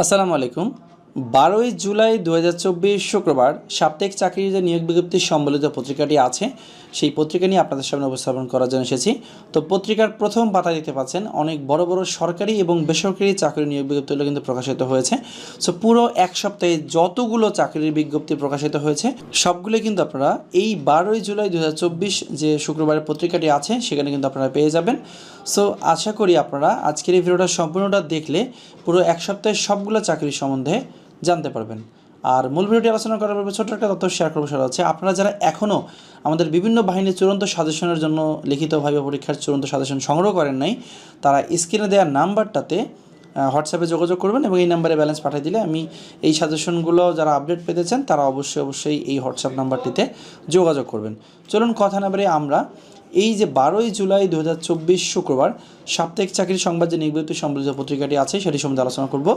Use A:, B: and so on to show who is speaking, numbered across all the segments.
A: আসসালামু আলাইকুম। বারোই জুলাই দু হাজার চব্বিশ শুক্রবার সাপ্তাহিক চাকরির যে নিয়োগ বিজ্ঞপ্তি সম্বলিত পত্রিকাটি আছে সেই পত্রিকা নিয়ে আপনাদের সামনে উপস্থাপন করার জন্য এসেছি। তো পত্রিকার প্রথম পাতা দেখতে পাচ্ছেন, অনেক বড় বড় সরকারি এবং বেসরকারি চাকরি নিয়োগ বিজ্ঞপ্তিগুলো কিন্তু প্রকাশিত হয়েছে। সো পুরো এক সপ্তাহে যতগুলো চাকরির বিজ্ঞপ্তি প্রকাশিত হয়েছে, সবগুলো কিন্তু আপনারা এই বারোই জুলাই দু হাজার চব্বিশ যে শুক্রবারের পত্রিকাটি আছে, সেখানে কিন্তু আপনারা পেয়ে যাবেন। সো আশা করি আপনারা আজকের এই ভিডিওটা সম্পূর্ণটা দেখলে পুরো এক সপ্তাহের সবগুলো চাকরি সম্বন্ধে জানতে পারবেন। আর মূল ভিডিওটি আলোচনা করার পূর্বে ছোট্ট একটা তথ্য শেয়ার করব, সেটা হচ্ছে আপনারা যারা এখনও আমাদের বিভিন্ন বাহিনীর চূড়ান্ত সাজেশনের জন্য লিখিতভাবে পরীক্ষার চূড়ান্ত সাজেশন সংগ্রহ করেন নাই, তারা স্ক্রিনে দেওয়া নাম্বারটাতে হোয়াটসঅ্যাপে যোগাযোগ করবেন এবং এই নাম্বারে ব্যালেন্স পাঠিয়ে দিলে আমি এই সাজেশনগুলো যারা আপডেট পেতে চান তারা অবশ্যই অবশ্যই এই হোয়াটসঅ্যাপ নাম্বারটিতে যোগাযোগ করবেন। চলুন কথা না বাড়িয়ে আমরা এই যে বারোই জুলাই দু হাজার চব্বিশ শুক্রবার সাপ্তাহিক চাকরির সংবাদ যে নিয়োগ বিজ্ঞপ্তি সম্বলিত পত্রিকাটি আছে, সেটি সম্বন্ধে আলোচনা করব।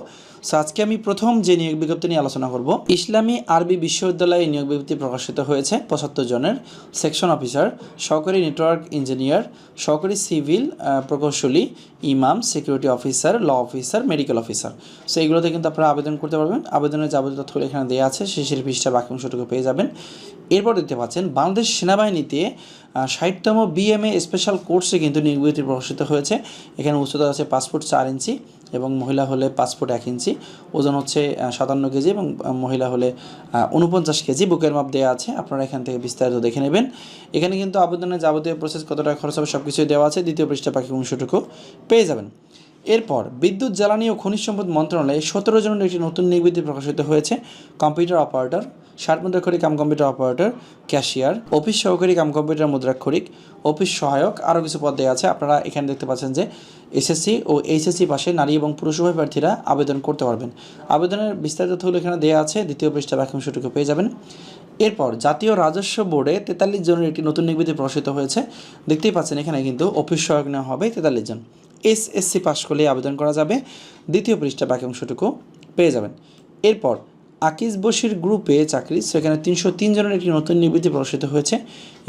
A: সো আজকে আমি প্রথম যে নিয়োগ বিজ্ঞপ্তি নিয়ে আলোচনা করব, ইসলামী আরবি বিশ্ববিদ্যালয়ে নিয়োগ বিজ্ঞপ্তি প্রকাশিত হয়েছে পঁচাত্তর জনের সেকশন অফিসার সহকারী নেটওয়ার্ক ইঞ্জিনিয়ার সহকারী সিভিল প্রকৌশলী ইমাম security officer law officer medical officer so এইগুলোতে কিন্তু আপনারা আবেদন করতে পারবেন। আবেদনের যাবতীয় তথ্য এখানে দেওয়া আছে শেষের পৃষ্ঠা বাকি অংশটুকু পেয়ে যাবেন। এরপর দেখতে পাচ্ছেন, বাংলাদেশ সেনাবাহিনীতে ষাটতম বিএমএ স্পেশাল কোর্সে কিন্তু নিয়োগ প্রকাশিত হয়েছে। এখানে উচ্চতা আছে পাসপোর্ট চার ইঞ্চি এবং মহিলা হলে পাসপোর্ট এক ইঞ্চি। ওজন হচ্ছে সাতান্ন কেজি এবং মহিলা হলে উনপঞ্চাশ কেজি। বুকের মাপ দেওয়া আছে, আপনারা এখান থেকে বিস্তারিত দেখে নেবেন। এখানে কিন্তু আবেদনের যাবতীয় প্রসেস কতটা খরচ হবে সব কিছুই দেওয়া আছে। দ্বিতীয় পৃষ্ঠা পাখি অংশটুকু পেয়ে যাবেন। এরপর বিদ্যুৎ, জ্বালানি ও খনিজ সম্পদ মন্ত্রণালয়ে সতেরো জনের একটি নতুন নির্বিধি প্রকাশিত হয়েছে। কম্পিউটার অপারেটর ষাট মুদ্রাক্ষরিক cum computer operator, cashier, office সহকারী কাম কম্পিউটার মুদ্রাক্ষরিক, অফিস সহায়ক, আরও কিছু পদ দেওয়া আছে। আপনারা এখানে দেখতে পাচ্ছেন যে এসএসসি ও এইচএসসি পাশে নারী এবং পুরুষ উভয় প্রার্থীরা আবেদন করতে পারবেন। আবেদনের বিস্তারিত তথ্য এখানে দেওয়া আছে, দ্বিতীয় পৃষ্ঠা বাক্যাংশটুকু পেয়ে যাবেন। এরপর জাতীয় রাজস্ব বোর্ডে তেতাল্লিশ জনের একটি নতুন নির্বিধি প্রকাশিত হয়েছে। দেখতেই পাচ্ছেন এখানে কিন্তু অফিস সহায়ক নেওয়া হবে তেতাল্লিশ জন। এসএসসি পাশ করলে আবেদন করা যাবে। দ্বিতীয় পৃষ্ঠা বাকি অংশটুকু পেয়ে যাবেন। এরপর আকিজ বশির গ্রুপে চাকরি সেখানে তিনশো তিন জনের একটি নতুন নিবৃত্তি প্রকাশিত হয়েছে।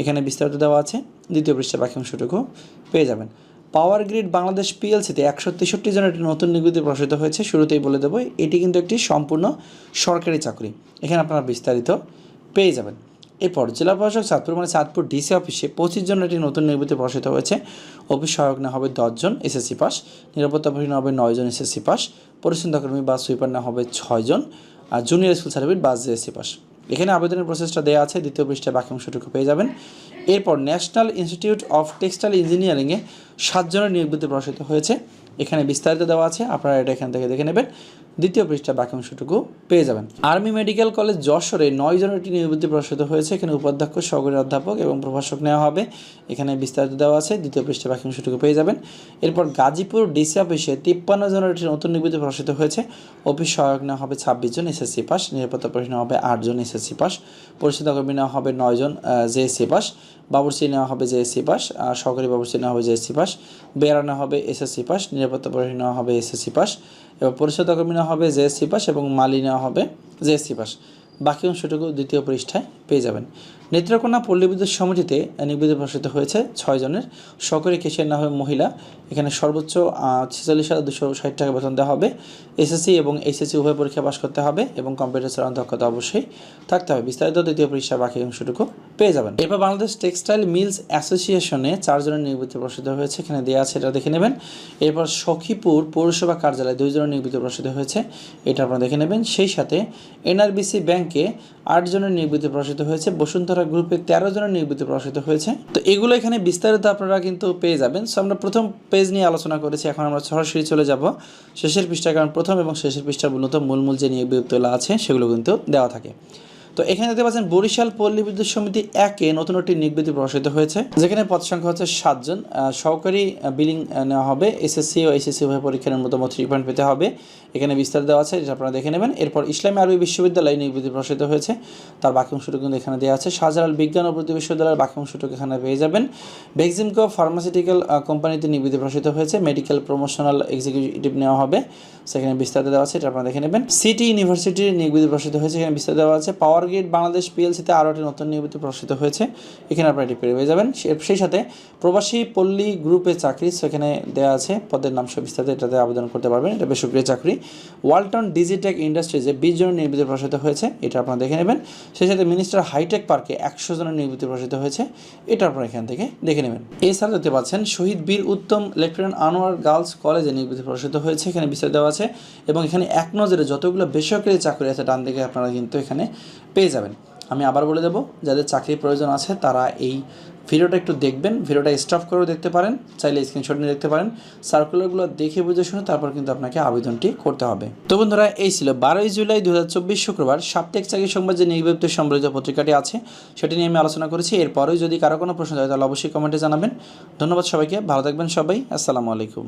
A: এখানে বিস্তারিত দেওয়া আছে। দ্বিতীয় পৃষ্ঠা বাকি অংশটুকু পেয়ে যাবেন। পাওয়ার গ্রিড বাংলাদেশ পিএলসিতে একশো তেষট্টি জনের একটি নতুন নিবৃত্তি প্রকাশিত হয়েছে। শুরুতেই বলে দেবো, এটি কিন্তু একটি সম্পূর্ণ সরকারি চাকরি। এখানে আপনারা বিস্তারিত পেয়ে যাবেন। এরপর জেলা প্রশাসক চাঁদপুর মানে চাঁদপুর ডিসি অফিসে পঁচিশ জন একটি নতুন নির্বাচিত প্রকাশিত হয়েছে। অফিস সহায়ক না হবে দশজন এসএসসি পাস নিরাপত্তা প্রহরী না হবে নয়জন এসএসসি পাস পরিচ্ছন্ন কর্মী বা সুইপার না হবে ছয়জন আর জুনিয়র স্কুল সার্টিফিকেট বা জেএসসি পাস। এখানে আবেদনের প্রসেসটা দেওয়া আছে, দ্বিতীয় পৃষ্ঠায় বাকি অংশটুকু পেয়ে যাবেন। এরপর ন্যাশনাল ইনস্টিটিউট অফ টেক্সটাইল ইঞ্জিনিয়ারিংয়ে সাতজনের নিয়োগ প্রকাশিত হয়েছে। এখানে বিস্তারিত দেওয়া আছে, আপনারা এটা এখান থেকে দেখে নেবেন। দ্বিতীয় পৃষ্ঠা বাকি অংশটুকু পেয়ে যাবেন। আর্মি মেডিকেল কলেজ যশোরে নয় জনের একটি নিয়োগবিধি প্রকাশিত হয়েছে। এখানে উপাধ্যক্ষ, সহকারী অধ্যাপক এবং প্রভাষক নেওয়া হবে। এখানে বিস্তারিত দেওয়া আছে। দ্বিতীয় পৃষ্ঠা বাকি অংশটুকু পেয়ে যাবেন। এরপর গাজীপুর ডিসি অফিসে তিপ্পান্ন জনের একটি নতুন নিয়োগবিধি প্রকাশিত হয়েছে। অফিস সহায়ক নেওয়া হবে ছাব্বিশ জন, এসএসসি পাস। নিরাপত্তা পরিষদ নেওয়া হবে আটজন এসএসসি পাস। পরিষদ কর্মী নেওয়া হবে নয়জন জেএসসি পাস। বাবুর্চি নেওয়া হবে জেএসসি পাস। সহকারী বাবুর্চি নেওয়া হবে জেএসসি পাস। বেয়ারা নেওয়া হবে এসএসসি পাস। নিরাপত্তা পরিষদ নেওয়া হবে এসএসসি পাস। এবং পরিষদ কর্মী নেওয়া হবে জেএসসি পাস এবং মালি নেওয়া হবে জেএসসি পাস বাকি অংশটুকু দ্বিতীয় পৃষ্ঠায় পেয়ে যাবেন। নেত্রকোনা পল্লী বিদ্যুৎ সমিতিতে নিবেদিত প্রকাশিত হয়েছে ছয় জনের। সহকারী কেশিয়ার না হবে মহিলা। এখানে সর্বোচ্চ ছেচল্লিশ হাজার দুশো ষাট টাকা বেতন দেওয়া হবে। এসএসসি এবং এইচএসসি উভয় পরীক্ষা পাশ করতে হবে এবং কম্পিউটার চালানোর দক্ষতা অবশ্যই থাকতে হবে। বিস্তারিত দ্বিতীয় পৃষ্ঠা বাকি অংশটুকু পেয়ে যাবেন। এরপর বাংলাদেশ টেক্সটাইল মিলস অ্যাসোসিয়েশনে চারজনের নিয়োগিত প্রকাশিত হয়েছে। এখানে দেওয়া আছে, এটা দেখে নেবেন। এরপর সখীপুর পৌরসভা কার্যালয়ে দুইজনের নিয়োগিত প্রকাশিত হয়েছে। এটা আপনারা দেখে নেবেন। সেই সাথে এনআরবিসি ব্যাংকে আট জনের নিবৃত্তি প্রকাশিত হয়েছে, বসুন্ধরা গ্রুপে তেরো জনের নিবৃত্তি প্রকাশিত হয়েছে। তো এগুলো এখানে বিস্তারিত আপনারা কিন্তু পেয়ে যাবেন। সো আমরা প্রথম পেজ নিয়ে আলোচনা করেছি, এখন আমরা সরাসরি চলে যাব। শেষের পৃষ্ঠা কারণ প্রথম এবং শেষের পৃষ্ঠার মূলত মূল মূল যে নিয়োগ আছে, সেগুলো কিন্তু দেওয়া থাকে। তো এখানে দেখতে পাচ্ছেন বরিশাল পল্লী বিদ্যুৎ সমিতি একে নতুন একটি নিয়োগবিধি প্রকাশিত হয়েছে, যেখানে পদ সংখ্যা হচ্ছে সাতজন সহকারী বিলিং নেওয়া হবে। এসএসসি ও এসএসসি উভয় পরীক্ষার ন্যূনতম থ্রি পয়েন্ট পেতে হবে। এখানে বিস্তার দেওয়া আছে যেটা আপনারা দেখে নেবেন। এরপর ইসলামী আরবি বিশ্ববিদ্যালয় নিয়োগবিধি প্রকাশিত হয়েছে। তার বাকি অংশটুকু কিন্তু এখানে দেওয়া আছে। শাহজালাল বিজ্ঞান ও প্রতি বিশ্ববিদ্যালয়ের বাকি অংশটুকু এখানে পেয়ে যাবেন। ভ্যাকসিমকো ফার্মাসিউটিক্যাল কোম্পানিতে নিয়োগবিধি প্রকাশিত হয়েছে। মেডিকেল প্রমোশনাল এক্সিকিউটিভ নেওয়া হবে। সেখানে বিস্তারিত দেওয়া আছে এটা আপনারা দেখে নেবেন। সিটি ইউনিভার্সিটির নিয়োগবিধি প্রকাশিত হয়েছে। এখানে বিস্তারিত দেওয়া আছে। পাওয়ার গ্রিড বাংলাদেশ পিএলসিতে আরও একটি নতুন নিয়োগবিধি প্রকাশিত হয়েছে। এখানে আপনারা এটি পেয়ে যাবেন। সেই সাথে প্রবাসী পল্লী গ্রুপে চাকরি সেখানে দেওয়া আছে। পদের নাম সব বিস্তারিত এটাতে আবেদন করতে পারবেন। এটা বেসরকারি চাকরি। ওয়ালটন ডিজিটেক ইন্ডাস্ট্রিজে বিশ জনের নির্বাচিত প্রসারিত হয়েছে। এটা আপনারা দেখে নেবেন। সেই সাথে মিনিস্টার হাইটেক পার্কে একশো জনের নির্বাচিত প্রসারিত হয়েছে। এটা আপনারা এখান থেকে দেখে নেবেন। এছাড়া দেখতে পাচ্ছেন শহীদ বীর উত্তম লেফটেন্যান্ট আনোয়ার গার্লস কলেজে নির্বাচিত প্রসারিত হয়েছে। এখানে বিস্তারিত দেওয়া আছে। এবং এখানে এক নজরে যতগুলো বেসরকারি চাকরি আছে, ডান দিকে আপনারা কিন্তু এখানে পেয়ে যাবেন। আমি আবার বলে দেবো, যাদের চাকরির প্রয়োজন আছে তারা এই ভিডিওটা একটু দেখবেন, ভিডিওটা স্টপ করেও দেখতে পারেন, চাইলে স্ক্রিনশট নিয়ে দেখতে পারেন সার্কুলারগুলো দেখে বুঝে শুনে তারপর কিন্তু আপনাকে আবেদনটি করতে হবে। তো বন্ধুরা, এই ছিল বারোই জুলাই দু হাজার চব্বিশ শুক্রবার, সাপ্তাহিক চাকরি সংবাদ যে নির্বিপ্ত সম্বলিত পত্রিকাটি আছে, সেটি নিয়ে আমি আলোচনা করেছি। এরপরেও যদি কারও কোনো প্রশ্ন থাকে, তাহলে অবশ্যই কমেন্টে জানাবেন। ধন্যবাদ সবাইকে, ভালো থাকবেন সবাই, আসসালামু আলাইকুম।